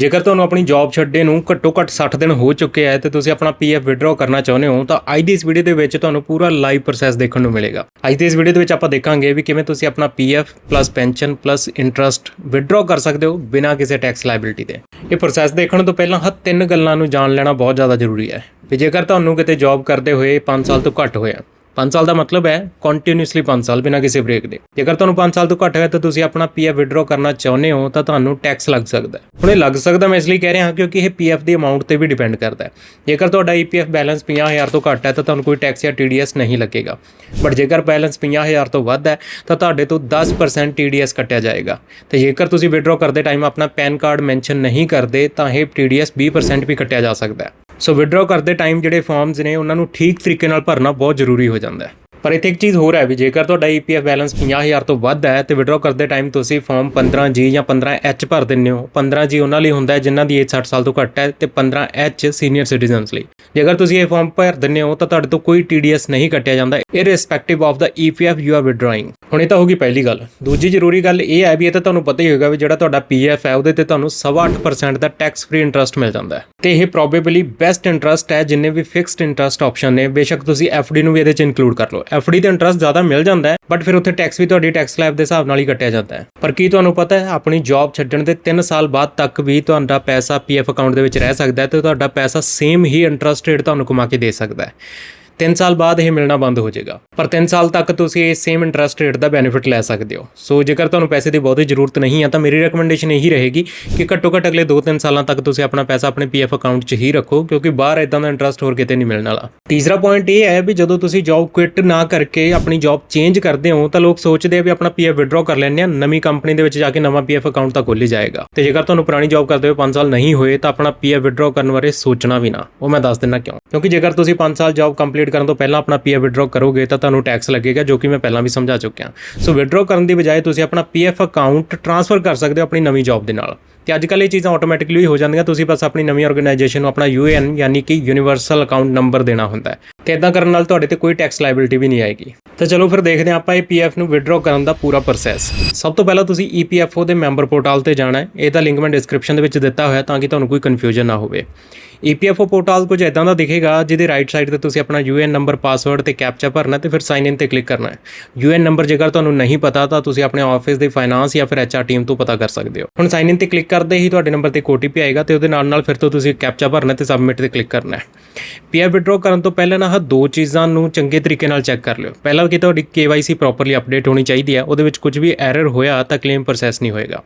ਜੇਕਰ ਤੁਹਾਨੂੰ ਆਪਣੀ ਜੌਬ ਛੱਡੇ ਨੂੰ ਘੱਟੋ ਘੱਟ 60 ਦਿਨ ਹੋ ਚੁੱਕੇ ਹੈ ਤੇ ਤੁਸੀਂ ਆਪਣਾ ਪੀਐਫ ਵਿਡਰਾਅ ਕਰਨਾ ਚਾਹੁੰਦੇ ਹੋ, ਤਾਂ ਅੱਜ ਦੀ ਇਸ ਵੀਡੀਓ ਦੇ ਵਿੱਚ ਤੁਹਾਨੂੰ ਪੂਰਾ ਲਾਈਵ ਪ੍ਰੋਸੈਸ ਦੇਖਣ ਨੂੰ ਮਿਲੇਗਾ। ਅੱਜ ਦੀ ਇਸ ਵੀਡੀਓ ਦੇ ਵਿੱਚ ਆਪਾਂ ਦੇਖਾਂਗੇ ਵੀ ਕਿਵੇਂ ਤੁਸੀਂ ਆਪਣਾ PF plus pension plus interest withdraw ਕਰ ਸਕਦੇ ਹੋ ਬਿਨਾਂ ਕਿਸੇ ਟੈਕਸ ਲਾਇਬਿਲਿਟੀ ਦੇ। ਇਹ ਪ੍ਰੋਸੈਸ ਦੇਖਣ ਤੋਂ ਪਹਿਲਾਂ ਹਰ ਤਿੰਨ ਗੱਲਾਂ ਨੂੰ ਜਾਣ ਲੈਣਾ ਬਹੁਤ ਜ਼ਿਆਦਾ ਜ਼ਰੂਰੀ ਹੈ। ਵੀ ਜੇਕਰ ਤੁਹਾਨੂੰ ਕਿਤੇ ਜੌਬ ਕਰਦੇ ਹੋਏ 5 ਸਾਲ ਤੋਂ ਘੱਟ ਹੋਇਆ 5 ਸਾਲ ਦਾ ਮਤਲਬ ਹੈ ਕੰਟੀਨਿਊਸਲੀ 5 ਸਾਲ ਬਿਨਾਂ ਕਿਸੇ ਬ੍ਰੇਕ ਦੇ। ਜੇਕਰ ਤੁਹਾਨੂੰ 5 ਸਾਲ ਤੋਂ ਘੱਟ ਹੈ ਤਾਂ ਤੁਸੀਂ ਆਪਣਾ ਪੀਐਫ ਵਿਡਰਾਅ ਕਰਨਾ ਚਾਹੁੰਦੇ ਹੋ, ਤਾਂ ਤੁਹਾਨੂੰ ਟੈਕਸ ਲੱਗ ਸਕਦਾ ਹੈ। ਹੁਣ ਇਹ ਲੱਗ ਸਕਦਾ ਮੈਂ ਇਸ ਲਈ ਕਹਿ ਰਿਹਾ ਹਾਂ ਕਿਉਂਕਿ ਇਹ ਪੀਐਫ ਦੀ ਅਮਾਉਂਟ ਤੇ ਵੀ ਡਿਪੈਂਡ ਕਰਦਾ ਹੈ। ਜੇਕਰ ਤੁਹਾਡਾ ਈਪੀਐਫ ਬੈਲੈਂਸ 50000 ਤੋਂ ਘੱਟ ਹੈ, ਤਾਂ ਤੁਹਾਨੂੰ ਕੋਈ ਟੈਕਸ ਜਾਂ ਟੀਡੀਐਸ ਨਹੀਂ ਲੱਗੇਗਾ। ਬਟ ਜੇਕਰ ਬੈਲੈਂਸ 50000 ਤੋਂ ਵੱਧ ਹੈ, ਤਾਂ ਤੁਹਾਡੇ ਤੋਂ 10% ਟੀਡੀਐਸ ਕੱਟਿਆ ਜਾਏਗਾ। ਤੇ ਜੇਕਰ ਤੁਸੀਂ ਵਿਡਰਾਅ ਕਰਦੇ ਟਾਈਮ ਆਪਣਾ ਪੈਨ ਕਾਰਡ ਮੈਂਸ਼ਨ ਨਹੀਂ ਕਰਦੇ, ਤਾਂ ਇਹ ਟੀਡੀਐਸ 20% ਵੀ ਕੱਟਿਆ ਜਾ ਸਕਦਾ ਹੈ। ਸੋ ਵਿਡਰਾਅ ਕਰਦੇ ਟਾਈਮ ਜਿਹੜੇ ਫਾਰਮਸ ਨੇ, ਉਹਨਾਂ ਨੂੰ ਠੀਕ ਤਰੀਕੇ ਨਾਲ ਭਰਨਾ ਬਹੁਤ ਜ਼ਰੂਰੀ ਹੋ ਜਾਂਦਾ ਹੈ। ਪਰ ਇੱਥੇ ਇੱਕ ਚੀਜ਼ ਹੋਰ ਹੈ ਵੀ ਜੇਕਰ ਤੁਹਾਡਾ ਈਪੀਐਫ ਬੈਲੈਂਸ 50000 ਤੋਂ ਵੱਧ ਹੈ ਤੇ ਵਿਡਰਾਅ ਕਰਦੇ ਟਾਈਮ ਤੁਸੀਂ ਫਾਰਮ 15G ਜਾਂ 15H ਭਰ ਦਿੰਦੇ ਹੋ। 15G ਉਹਨਾਂ ਲਈ ਹੁੰਦਾ ਹੈ ਜਿਨ੍ਹਾਂ ਦੀ ਏਜ 60 ਸਾਲ ਤੋਂ ਘੱਟ ਹੈ ਤੇ 15H ਸੀਨੀਅਰ ਸਿਟੀਜ਼ਨਸ ਲਈ। ਜੇਕਰ ਤੁਸੀਂ ਇਹ ਫਾਰਮ ਭਰ ਦਿੰਦੇ ਹੋ ਤਾਂ ਤੁਹਾਡੇ ਤੋਂ ਕੋਈ TDS ਨਹੀਂ ਕੱਟਿਆ ਜਾਂਦਾ irrespective of the EPF you are withdrawing ਹੁਣ ਇਹ ਤਾਂ ਹੋਗੀ ਪਹਿਲੀ ਗੱਲ। ਦੂਜੀ ਜ਼ਰੂਰੀ ਗੱਲ ਇਹ ਹੈ ਵੀ ਇਹ ਤਾਂ ਤੁਹਾਨੂੰ ਪਤਾ ਹੀ ਹੋਵੇਗਾ ਵੀ ਜਿਹੜਾ ਤੁਹਾਡਾ ਪੀਐਫ ਹੈ ਉਹਦੇ ਤੇ ਤੁਹਾਨੂੰ 8% ਦਾ ਟੈਕਸ ਫ੍ਰੀ ਇੰਟਰਸਟ ਮਿਲ ਜਾਂਦਾ ਹੈ। ਤੇ ਇਹ ਪ੍ਰੋਬੇਬਲੀ ਬੈਸਟ ਇੰਟਰਸਟ ਹੈ ਜਿੰਨੇ ਵੀ ਫਿਕਸਡ ਇੰਟਰਸਟ ਆਪਸ਼ਨ ਨੇ। ਬੇਸ਼ੱਕ ਤੁਸੀਂ ਐਫਡੀ ਨੂੰ ਵੀ ਇਹਦੇ ਚ ਇਨਕਲੂਡ ਕਰ ਲਓ। ਐਫਡੀ ਤੇ ਇੰਟਰਸਟ ਜ਼ਿਆਦਾ ਮਿਲ ਜਾਂਦਾ ਹੈ ਬਟ ਫਿਰ ਉੱਥੇ ਟੈਕਸ ਵੀ ਤੁਹਾਡੀ ਟੈਕਸ ਸਲੈਬ ਦੇ ਹਿਸਾਬ ਨਾਲ ਹੀ ਕੱਟਿਆ ਜਾਂਦਾ ਹੈ। ਪਰ ਕੀ ਤੁਹਾਨੂੰ ਪਤਾ ਹੈ, ਆਪਣੀ ਜੌਬ ਛੱਡਣ ਦੇ 3 ਸਾਲ ਬਾਅਦ ਤੱਕ ਵੀ ਤੁਹਾਡਾ ਪੈਸਾ ਪੀਐਫ ਅਕਾਊਂਟ ਦੇ ਵਿੱਚ ਰਹਿ ਸਕਦਾ ਹੈ ਤੇ ਤੁਹਾਡਾ ਪੈਸਾ ਸੇਮ ਹੀ ਇੰਟਰਸਟ ਰੇਟ ਤੁਹਾਨੂੰ ਕਮਾ ਕੇ ਦੇ ਸਕਦਾ ਹੈ। 3 ਸਾਲ ਬਾਅਦ ਇਹ ਮਿਲਣਾ ਬੰਦ ਹੋ ਜਾਏਗਾ। ਪਰ 3 ਸਾਲ ਤੱਕ ਤੁਸੀਂ ਇਹ ਸੇਮ ਇੰਟਰਸਟ ਰੇਟ ਦਾ ਬੈਨੀਫਿਟ ਲੈ ਸਕਦੇ ਹੋ। ਸੋ ਜੇਕਰ ਤੁਹਾਨੂੰ ਪੈਸੇ ਦੀ ਬਹੁਤੀ ਜ਼ਰੂਰਤ ਨਹੀਂ ਹੈ ਤਾਂ ਮੇਰੀ ਰეკਮੈਂਡੇਸ਼ਨ ਇਹੀ ਰਹੇਗੀ ਕਿ ਘੱਟੋ ਘੱਟ ਅਗਲੇ 2-3 ਸਾਲਾਂ ਤੱਕ ਤੁਸੀਂ ਆਪਣਾ ਪੈਸਾ ਆਪਣੇ ਪੀਐਫ ਅਕਾਊਂਟ 'ਚ ਹੀ ਰੱਖੋ, ਕਿਉਂਕਿ ਬਾਹਰ ਇਦਾਂ ਦਾ ਇੰਟਰਸਟ ਹੋਰ ਕਿਤੇ ਨਹੀਂ ਮਿਲਣ ਵਾਲਾ। ਤੀਸਰਾ ਪੁਆਇੰਟ ਇਹ ਹੈ ਵੀ ਜਦੋਂ ਤੁਸੀਂ ਜੌਬ ਕੁਇਟ ਨਾ ਕਰਕੇ ਆਪਣੀ ਜੌਬ ਚੇਂਜ ਕਰਦੇ ਹੋ, ਤਾਂ ਲੋਕ ਸੋਚਦੇ ਆ ਵੀ ਆਪਣਾ ਪੀਐਫ ਵਿਡਰਾਅ ਕਰ ਲੈਂਦੇ ਆ, ਨਵੀਂ ਕੰਪਨੀ ਦੇ ਵਿੱਚ ਜਾ ਕੇ ਨਵਾਂ ਪੀਐਫ ਅਕਾਊਂਟ ਤਾਂ ਖੁੱਲ੍ਹ ਹੀ ਜਾਏਗਾ। ਤੇ ਜੇਕਰ ਤੁਹਾਨੂੰ ਪੁਰਾਣੀ ਜੌਬ ਕਰਦੇ ਹੋਏ 5 ਸਾਲ ਨਹੀਂ ਹੋਏ, ਤਾਂ ਆਪਣਾ ਪੀਐਫ ਵਿਡਰਾਅ ਕਰਨ ਬਾਰੇ ਸੋਚਣਾ ਵੀ ਨਾ। ਉਹ ਮੈਂ ਦੱਸ ਦਿੰਦਾ ਕਿਉਂ? ਕਿਉਂਕਿ ਜੇਕਰ ਤੁਸੀਂ 5 ਸਾਲ ਜੌਬ ਕੰਪਲੀਟ ਕਰਨ ਤੋਂ ਪਹਿਲਾਂ ਆਪਣਾ ਪੀਐਫ ਵਿਡਰਾਅ ਕਰੋਗੇ ਤਾਂ ਤੁਹਾਨੂੰ ਟੈਕਸ ਲੱਗੇਗਾ, ਜੋ ਕਿ ਮੈਂ ਪਹਿਲਾਂ ਵੀ ਸਮਝਾ ਚੁੱਕਿਆ। ਸੋ ਵਿਡਰਾਅ ਕਰਨ ਦੀ ਬਜਾਏ ਤੁਸੀਂ ਆਪਣਾ ਪੀਐਫ ਅਕਾਊਂਟ ਟ੍ਰਾਂਸਫਰ ਕਰ ਸਕਦੇ ਹੋ ਆਪਣੀ ਨਵੀਂ ਜੌਬ ਦੇ ਨਾਲ। ਤੇ ਅੱਜ ਕੱਲ੍ਹ ਇਹ ਚੀਜ਼ਾਂ ਆਟੋਮੈਟਿਕਲੀ ਹੋ ਜਾਂਦੀਆਂ। ਤੁਸੀਂ ਬਸ ਆਪਣੀ ਨਵੀਂ ਆਰਗੇਨਾਈਜੇਸ਼ਨ ਨੂੰ ਆਪਣਾ ਯੂਏਐਨ ਯਾਨੀ ਕਿ ਯੂਨੀਵਰਸਲ ਅਕਾਊਂਟ ਨੰਬਰ ਦੇਣਾ ਹੁੰਦਾ ਹੈ। ਤੇ ਇਦਾਂ ਕਰਨ ਨਾਲ ਤੁਹਾਡੇ ਤੇ ਕੋਈ ਟੈਕਸ ਲਾਇਬਿਲਿਟੀ ਵੀ ਨਹੀਂ ਆਏਗੀ। ਤਾਂ ਚਲੋ ਫਿਰ ਦੇਖਦੇ ਹਾਂ ਆਪਾਂ ਇਹ ਪੀਐਫ ਨੂੰ ਵਿਡਰਾਅ ਕਰਨ ਦਾ ਪੂਰਾ ਪ੍ਰੋਸੈਸ ਸਭ ਤੋਂ ਪਹਿਲਾਂ ਤੁਸੀਂ ਈਪੀਐਫਓ ਦੇ ਮੈਂਬਰ ਪੋਰਟਲ ਤੇ ਜਾਣਾ ਹੈ। ਇਹਦਾ ਲਿੰਕ ਮੈਂ ਡਿਸਕ੍ਰਿਪਸ਼ਨ ਦੇ ਵਿੱਚ ਦਿੱਤਾ ਹੋਇਆ ਤਾਂ ਕਿ ਤੁਹਾਨੂੰ ਕੋਈ ਕਨਫਿਊਜ਼ਨ ਨਾ ਹੋਵੇ। ਈਪੀਐਫਓ ਪੋਰਟਲ ਕੁਝ ਇਦਾਂ ਦਾ ਦਿਖੇਗਾ, ਜਿਹਦੇ ਰਾਈਟ ਸਾਈਡ ਤੇ ਤੁਸੀਂ ਆਪਣਾ ਯੂਐਨ ਨੰਬਰ ਪਾਸਵਰਡ ਤੇ ਕੈਪਚਾ ਭਰਨਾ ਤੇ ਫਿਰ ਸਾਈਨ ਇਨ ਤੇ ਕਲਿੱਕ ਕਰਨਾ ਹੈ। ਯੂਐਨ ਨੰਬਰ ਜੇਕਰ ਤੁਹਾਨੂੰ ਨਹੀਂ ਪਤਾ, ਤਾਂ ਤੁਸੀਂ ਆਪਣੇ ਆਫਿਸ ਦੇ ਫਾਈਨਾਂਸ ਜਾਂ ਫਿਰ ਐਚਆਰ ਟੀਮ ਤੋਂ ਪਤਾ ਕਰ ਸਕਦੇ ਹੋ। ਹੁਣ ਸਾਈਨ ਇਨ ਤੇ ਕਲਿੱਕ ਕਰਦੇ ਹੀ ਤੁਹਾਡੇ ਨੰਬਰ ਤੇ ਓਟੀਪੀ ਆਏਗਾ ਤੇ ਉਹਦੇ ਨਾਲ ਨਾਲ ਫਿਰ ਤੋਂ ਤੁਸੀਂ ਕੈਪਚਾ ਭਰਨਾ ਤੇ ਸਬਮਿਟ ਤੇ ਕਲਿੱਕ ਕਰਨਾ ਹੈ। ਪੀਐਫ ਵਿਡਰਾਅ ਕਰਨ ਤੋਂ ਪਹਿਲਾਂ ਨਾ ਆਹ ਦੋ ਚੀਜ਼ਾਂ ਨੂੰ ਚੰਗੇ ਤਰੀਕੇ ਨਾਲ ਚੈੱਕ ਕਰ ਲਿਓ। ਪਹਿਲਾਂ ਕਿ ਤੁਹਾਡੀ KYC ਪ੍ਰੋਪਰਲੀ ਅਪਡੇਟ ਹੋਣੀ ਚਾਹੀਦੀ ਹੈ, ਉਹਦੇ ਵਿੱਚ ਕੁਝ ਵੀ ਐਰਰ ਹੋਇਆ ਤਾਂ ਕਲੇਮ ਪ੍ਰੋਸੈਸ ਨਹੀਂ ਹੋਏਗਾ।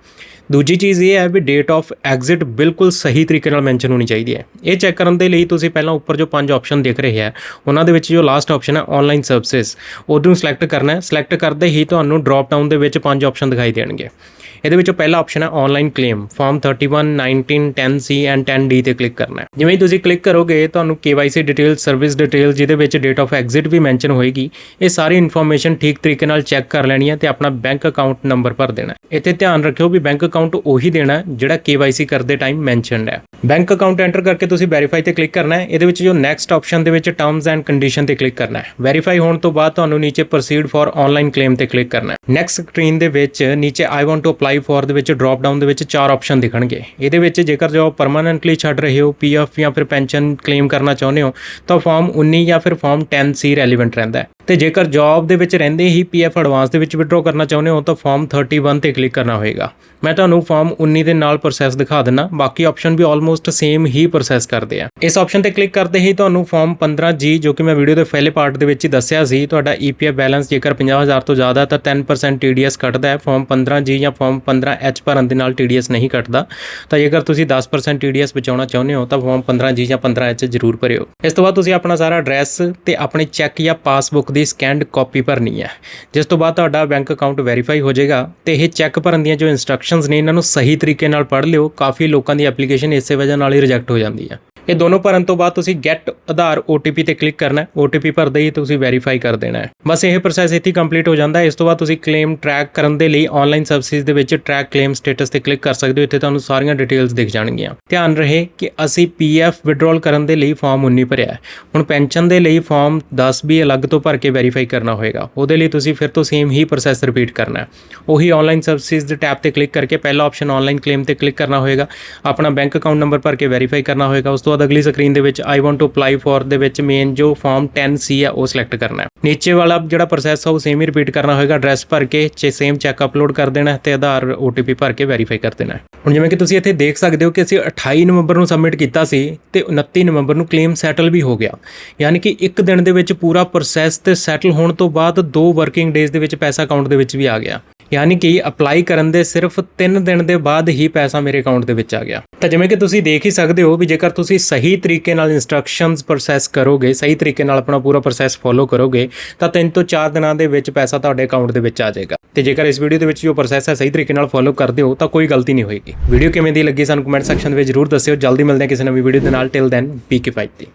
ਦੂਜੀ ਚੀਜ਼ ਇਹ ਹੈ ਵੀ ਡੇਟ ਆਫ ਐਗਜ਼ਿਟ ਬਿਲਕੁਲ ਸਹੀ ਤਰੀਕੇ ਨਾਲ ਮੈਂਸ਼ਨ ਹੋਣੀ ਚਾਹੀਦੀ ਹੈ। ਇਹ ਚੈੱਕ ਕਰਨ ਦੇ ਲਈ ਤੁਸੀਂ ਪਹਿਲਾਂ ਉੱਪਰ ਜੋ ਪੰਜ ਆਪਸ਼ਨ ਦੇਖ ਰਹੇ ਹੈ, ਉਹਨਾਂ ਦੇ ਵਿੱਚ ਜੋ ਲਾਸਟ ਆਪਸ਼ਨ ਹੈ ਆਨਲਾਈਨ ਸਰਵਿਸਿਜ਼ ਉਹਨੂੰ ਸਿਲੈਕਟ ਕਰਨਾ ਹੈ। ਸਿਲੈਕਟ ਕਰਦੇ ਹੀ ਤੁਹਾਨੂੰ ਡ੍ਰੌਪ ਡਾਊਨ ਦੇ ਵਿੱਚ ਪੰਜ ਆਪਸ਼ਨ ਦਿਖਾਈ ਦੇਣਗੇ। ਇਹਦੇ ਵਿੱਚੋਂ ਪਹਿਲਾ ਆਪਸ਼ਨ ਹੈ online claim farm 31 19 10C and 10D ਤੇ ਕਲਿੱਕ ਕਰਨਾ ਹੈ। ਜਿਵੇਂ ਹੀ ਤੁਸੀਂ ਕਲਿੱਕ ਕਰੋਗੇ, ਤੁਹਾਨੂੰ KYC ਡਿਟੇਲ ਸਰਵਿਸ ਡਿਟੇਲ ਜਿਹਦੇ ਵਿੱਚ ਡੇਟ ਆਫ ਐਗਜ਼ਿਟ ਵੀ ਮੈਂਸ਼ਨ ਹੋਏਗੀ, ਇਹ ਸਾਰੀ ਇਨਫੋਰਮੇਸ਼ਨ ਠੀਕ ਤਰੀਕੇ ਨਾਲ ਚੈੱਕ ਕਰ ਲੈਣੀ ਹੈ ਤੇ ਆਪਣਾ ਬੈਂਕ ਅਕਾਊਂਟ ਨੰਬਰ ਭਰ ਦੇਣਾ ਹੈ। ਇੱਥੇ ਧਿਆਨ ਰੱਖਿਓ ਵੀ ਬੈਂਕ ਅਕਾਊਂਟ ਉਹੀ ਦੇਣਾ ਹੈ ਜਿਹੜਾ KYC ਕਰਦੇ ਟਾਈਮ ਮੈਂਸ਼ਨਡ ਹੈ। ਬੈਂਕ ਅਕਾਊਂਟ ਐਂਟਰ ਕਰਕੇ ਤੁਸੀਂ ਵੈਰੀਫਾਈ ਤੇ ਕਲਿੱਕ ਕਰਨਾ ਹੈ। ਇਹਦੇ ਵਿੱਚ ਜੋ ਨੈਕਸਟ ਆਪਸ਼ਨ ਦੇ ਵਿੱਚ ਟਰਮਸ ਐਂਡ ਕੰਡੀਸ਼ਨ ਤੇ ਕਲਿੱਕ ਕਰਨਾ ਹੈ। ਵੈਰੀਫਾਈ ਹੋਣ ਤੋਂ ਬਾਅਦ ਤੁਹਾਨੂੰ ਨੀਚੇ ਪ੍ਰੋਸੀਡ ਫॉर ਆਨਲਾਈਨ ਕਲੇਮ ਤੇ ਕਲਿੱਕ ਕਰਨਾ ਹੈ। ਨੈਕਸਟ ਸਕਰੀਨ ਦੇ ਵਿੱਚ ਨੀਚੇ I want to apply for ਦੇ ਵਿੱਚ ਡ੍ਰੌਪ ਡਾਊਨ ਦੇ ਵਿੱਚ ਚਾਰ ਆਪਸ਼ਨ ਦਿਖਣਗੇ। ਇਹਦੇ ਵਿੱਚ ਜੇਕਰ ਜੋ ਪਰਮਾਨੈਂਟਲੀ ਛੱਡ ਰਹੇ ਹੋ ਪੀਐਫ ਜਾਂ ਫਿਰ ਪੈਨਸ਼ਨ ਕਲੇਮ ਕਰਨਾ ਚਾਹੁੰਦੇ ਹੋ, ਤਾਂ ਫਾਰਮ 19 ਜਾਂ ਫਿਰ ਫਾਰਮ 10C ਰੈਲੇਵੈਂਟ ਰਹਿੰਦਾ ਹੈ। ਤੇ ਜੇਕਰ ਜੌਬ ਦੇ ਵਿੱਚ ਰਹਿੰਦੇ ਹੀ ਪੀਐਫ ਐਡਵਾਂਸ ਦੇ ਵਿੱਚ ਵਿਡਰਾਅ ਕਰਨਾ ਚਾਹੁੰਦੇ ਹੋ, ਤਾਂ ਫਾਰਮ 31 ਤੇ ਕਲਿੱਕ ਕਰਨਾ ਹੋਏਗਾ। ਮੈਂ ਤੁਹਾਨੂੰ ਫਾਰਮ 19 ਦੇ ਨਾਲ ਪ੍ਰੋਸੈਸ ਦਿਖਾ ਦਿੰਨਾ ਬਾਕੀ ਆਪਸ਼ਨ ਵੀ ਆਲਮੋਸਟ ਸੇਮ ਹੀ ਪ੍ਰੋਸੈਸ ਕਰਦੇ ਆ। ਇਸ ਆਪਸ਼ਨ ਤੇ ਕਲਿੱਕ ਕਰਦੇ ਹੀ ਤੁਹਾਨੂੰ ਫਾਰਮ 15G ਜੋ ਕਿ ਮੈਂ ਵੀਡੀਓ ਦੇ ਪਹਿਲੇ ਪਾਰਟ ਦੇ ਵਿੱਚ ਹੀ ਦੱਸਿਆ ਸੀ, ਤੁਹਾਡਾ ਈਪੀਐਫ ਬੈਲੈਂਸ ਜੇਕਰ 50000 ਤੋਂ ਜ਼ਿਆਦਾ, ਤਾਂ 10% TDS ਕੱਟਦਾ ਹੈ। ਫਾਰਮ 15G ਜਾਂ ਫਾਰਮ 15H ਭਰਨ ਦੇ ਨਾਲ TDS ਨਹੀਂ ਕੱਟਦਾ। ਤਾਂ ਜੇਕਰ ਤੁਸੀਂ 10% TDS ਬਚਾਉਣਾ ਚਾਹੁੰਦੇ ਹੋ, ਤਾਂ ਫਾਰਮ 15G ਜਾਂ 15H ਜ਼ਰੂਰ ਭਰਿਓ। ਇਸ ਤੋਂ ਬਾਅਦ ਤੁਸੀਂ ਆਪਣਾ ਸਾਰਾ ਐਡਰੈਸ ਤੇ ਆਪਣੇ ਚੈੱਕ ਜਾਂ ਪਾਸਬੁੱਕ ਦੀ ਸਕੈਂਡ ਕਾਪੀ ਭਰਨੀ ਹੈ। ਜਿਸ ਤੋਂ ਬਾਅਦ ਤੁਹਾਡਾ ਬੈਂਕ ਅਕਾਊਂਟ ਵੈਰੀਫਾਈ ਹੋ ਜਾਏਗਾ ਤੇ ਇਹ ਚੈੱਕ ਭਰਨ ਦੀਆਂ ਜੋ ਇਨਸਟਰਕਸ਼ਨਸ ਨੇ, ਇਹਨਾਂ ਨੂੰ ਸਹੀ ਤਰੀਕੇ ਨਾਲ ਪੜ੍ਹ ਲਿਓ। ਕਾਫੀ ਲੋਕਾਂ ਦੀ ਐਪਲੀਕੇਸ਼ਨ ਇਸੇ ਵਜ੍ਹਾ ਨਾਲ ਹੀ ਰਿਜੈਕਟ ਹੋ ਜਾਂਦੀ ਹੈ। ਇਹ ਦੋਨੋਂ ਭਰਨ ਤੋਂ ਬਾਅਦ ਤੁਸੀਂ ਗੈਟ ਆਧਾਰ OTP ਤੇ ਕਲਿੱਕ ਕਰਨਾ ਹੈ। OTP ਭਰਦੇ ਹੀ ਤੁਸੀਂ ਵੈਰੀਫਾਈ ਕਰ ਦੇਣਾ ਹੈ। ਬਸ ਇਹ ਪ੍ਰੋਸੈਸ ਇੱਥੇ ਕੰਪਲੀਟ ਹੋ ਜਾਂਦਾ ਹੈ। ਇਸ ਤੋਂ ਬਾਅਦ ਤੁਸੀਂ ਕਲੇਮ ਟਰੈਕ ਕਰਨ ਦੇ ਲਈ ਆਨਲਾਈਨ ਸਰਵਿਸਿਜ਼ ਦੇ ਵਿੱਚ ਟਰੈਕ ਕਲੇਮ ਸਟੇਟਸ ਤੇ ਕਲਿੱਕ ਕਰ ਸਕਦੇ ਹੋ। ਇੱਥੇ ਤੁਹਾਨੂੰ ਸਾਰੀਆਂ ਡਿਟੇਲਸ ਦਿਖ ਜਾਣਗੀਆਂ। ਧਿਆਨ ਰਹੇ ਕਿ ਅਸੀਂ PF ਵਿਡਰਾਲ ਕਰਨ ਦੇ ਲਈ ਫਾਰਮ 19 ਭਰਿਆ ਹੈ। ਹੁਣ ਪੈਨਸ਼ਨ ਦੇ ਲਈ ਫਾਰਮ 10 ਵੀ ਅਲੱਗ ਤੋਂ ਭਰ ਕੇ ਵੈਰੀਫਾਈ ਕਰਨਾ ਹੋਏਗਾ। ਉਹਦੇ ਲਈ ਤੁਸੀਂ ਫਿਰ ਤੋਂ ਸੇਮ ਹੀ ਪ੍ਰੋਸੈਸ ਰਿਪੀਟ ਕਰਨਾ ਹੈ। ਉਹੀ ਆਨਲਾਈਨ ਸਰਵਿਸਿਜ਼ ਦੇ ਟੈਬ ਤੇ ਕਲਿੱਕ ਕਰਕੇ ਪਹਿਲਾ ਆਪਸ਼ਨ ਆਨਲਾਈਨ ਕਲੇਮ ਤੇ ਕਲਿੱਕ ਕਰਨਾ ਹੋਏਗਾ। ਆਪਣਾ ਬੈਂਕ ਅਕਾਊਂਟ ਨੰਬਰ ਭਰ ਕੇ ਵੈਰੀਫਾਈ ਕਰਨਾ ਹੋਏਗਾ। ਉਸ ਤੋਂ ਬਾਅਦ ਅਗਲੀ ਸਕਰੀਨ ਦੇ ਵਿੱਚ I want to apply for ਦੇ ਵਿੱਚ ਮੇਨ ਜੋ ਫਾਰਮ 10C ਹੈ ਉਹ ਸਿਲੈਕਟ ਕਰਨਾ ਹੈ। ਨੀਚੇ ਵਾਲਾ ਜਿਹੜਾ ਪ੍ਰੋਸੈਸ ਹੈ ਉਹ ਸੇਮ ਹੀ ਰਿਪੀਟ ਕਰਨਾ ਹੋਏਗਾ ਐਡਰੈਸ ਭਰ ਕੇ ਚੇ ਸੇਮ ਚੈੱਕ ਅਪਲੋਡ ਕਰ ਦੇਣਾ ਹੈ ਤੇ ਆਧਾਰ OTP ਭਰ ਕੇ ਵੈਰੀਫਾਈ ਕਰ ਦੇਣਾ ਹੁਣ ਜਿਵੇਂ ਕਿ ਤੁਸੀਂ ਇੱਥੇ ਦੇਖ ਸਕਦੇ ਹੋ ਕਿ ਅਸੀਂ 28 ਨਵੰਬਰ ਨੂੰ ਸਬਮਿਟ ਕੀਤਾ ਸੀ ਤੇ 29 ਨਵੰਬਰ ਨੂੰ ਕਲੇਮ ਸੈਟਲ ਵੀ ਹੋ ਗਿਆ। ਯਾਨੀ ਕਿ ਇੱਕ ਦਿਨ ਦੇ ਵਿੱਚ ਪੂਰਾ ਪ੍ਰੋਸੈਸ ਤੇ ਸੈਟਲ ਹੋਣ ਤੋਂ ਬਾਅਦ ਦੋ ਵਰਕਿੰਗ ਡੇਜ਼ ਦੇ ਵਿੱਚ ਪੈਸਾ ਅਕਾਊਂਟ ਦੇ ਵਿੱਚ ਵੀ ਆ ਗਿਆ। ਯਾਨੀ ਕਿ ਅਪਲਾਈ ਕਰਨ ਦੇ ਸਿਰਫ 3 ਦਿਨ ਦੇ ਬਾਅਦ ਹੀ ਪੈਸਾ ਮੇਰੇ ਅਕਾਊਂਟ ਦੇ ਵਿੱਚ ਆ ਗਿਆ। ਤਾਂ ਜਿਵੇਂ ਕਿ ਤੁਸੀਂ ਦੇਖ ਹੀ ਸਕਦੇ ਹੋ ਵੀ ਜੇਕਰ ਤੁਸੀਂ ਸਹੀ ਤਰੀਕੇ ਨਾਲ ਇਨਸਟਰਕਸ਼ਨਸ ਪ੍ਰੋਸੈਸ ਕਰੋਗੇ, ਸਹੀ ਤਰੀਕੇ ਨਾਲ ਆਪਣਾ ਪੂਰਾ ਪ੍ਰੋਸੈਸ ਫੋਲੋ ਕਰੋਗੇ, ਤਾਂ 3 ਤੋਂ 4 ਦਿਨਾਂ ਦੇ ਵਿੱਚ ਪੈਸਾ ਤੁਹਾਡੇ ਅਕਾਊਂਟ ਦੇ ਵਿੱਚ ਆ ਜਾਏਗਾ। ਤੇ ਜੇਕਰ ਇਸ ਵੀਡੀਓ ਦੇ ਵਿੱਚ ਜੋ ਪ੍ਰੋਸੈਸ ਹੈ ਸਹੀ ਤਰੀਕੇ ਨਾਲ ਫੋਲੋ ਕਰਦੇ ਹੋ, ਤਾਂ ਕੋਈ ਗਲਤੀ ਨਹੀਂ ਹੋਏਗੀ। ਵੀਡੀਓ ਕਿਵੇਂ ਦੀ ਲੱਗੀ ਸਾਨੂੰ ਕਮੈਂਟ ਸੈਕਸ਼ਨ ਦੇ ਵਿੱਚ ਜਰੂਰ ਦੱਸਿਓ। ਜਲਦੀ ਮਿਲਦੇ ਹਾਂ ਕਿਸੇ ਨਵੀਂ ਵੀਡੀਓ ਦੇ ਨਾਲ। ਟਿਲ ਦੈਨ ਪੀਕੇ 5 ਤੇ